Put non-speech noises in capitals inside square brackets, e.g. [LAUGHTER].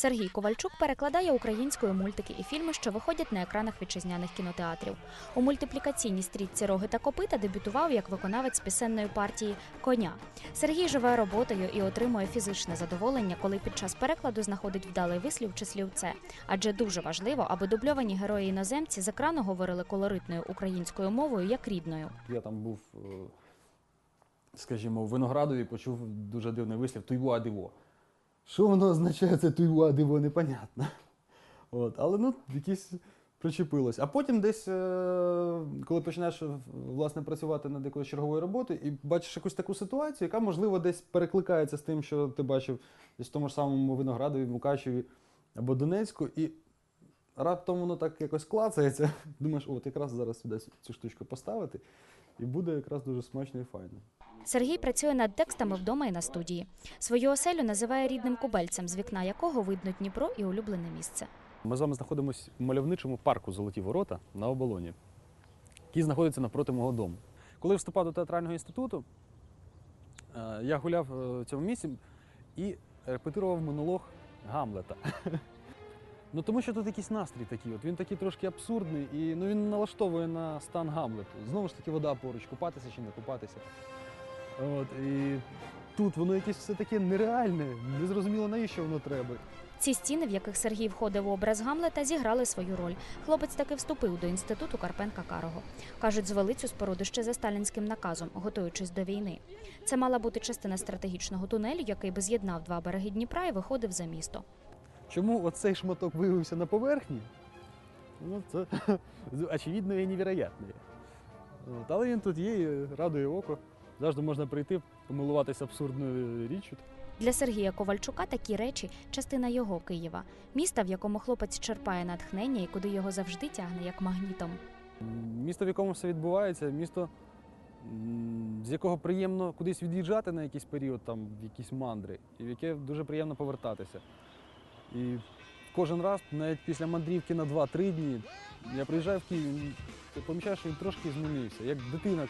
Сергій Ковальчук перекладає українською мультики і фільми, що виходять на екранах вітчизняних кінотеатрів. У мультиплікаційній стрічці Роги та копита дебютував як виконавець пісенної партії Коня. Сергій живе роботою і отримує фізичне задоволення, коли під час перекладу знаходить вдалий вислів чи слівце. Адже дуже важливо, аби дубльовані герої іноземці з екрану говорили колоритною українською мовою як рідною. Я там був, е, скажімо, в Виноградові почув дуже дивний вислів туйва диво. Що воно означає це туйва диво, непонятно. От, але ну, якісь причепилось. А потім десь, е, коли починаєш е, власне, працювати над якоюсь черговою роботою і бачиш якусь таку ситуацію, яка, можливо, десь перекликається з тим, що ти бачив в тому ж самому Виноградові, Мукачеві або Донецьку, і раптом воно так якось клацається. Думаєш, от якраз зараз сюди цю штучку поставити, і буде якраз дуже смачно і файно. Сергій працює над текстами вдома і на студії. Свою оселю називає рідним кубельцем, з вікна якого видно Дніпро і улюблене місце. Ми з вами знаходимося в мальовничому парку Золоті ворота на оболоні, який знаходиться навпроти мого дому. Коли вступав до театрального інституту, е, я гуляв е, в цьому місці і репетирував монолог Гамлета. [LAUGHS] Ну тому що тут якийсь настрій такий. От він такий трошки абсурдний, і ну він налаштовує на стан Гамлету. Знову ж таки, вода поруч, купатися чи не купатися. От, і тут воно якесь все таке нереальне, незрозуміло навіщо воно треба. Ці стіни, в яких Сергій входив у образ Гамлета, зіграли свою роль. Хлопець таки вступив до інституту Карпенка Карого. Кажуть, звели цю споруду ще за сталінським наказом, готуючись до війни. Це мала бути частина стратегічного тунелю, який би з'єднав два береги Дніпра і виходив за місто. Чому оцей шматок виявився на поверхні? Ну, це [LAUGHS] очевидно і невероятно. От, але він тут є і радує око. Завжди можна прийти, помилуватися абсурдною річчю. Для Сергія Ковальчука такі речі частина його Києва, міста, в якому хлопець черпає натхнення і куди його завжди тягне як магнітом. Місто, в якому все відбувається, місто, з якого приємно кудись від'їжджати на якийсь період, там, в якісь мандри, і в яке дуже приємно повертатися. І кожен раз, навіть після мандрівки на 2-3 дні, я приїжджаю в Київ, і ти помічаєш, що він трошки змінився, як дитина.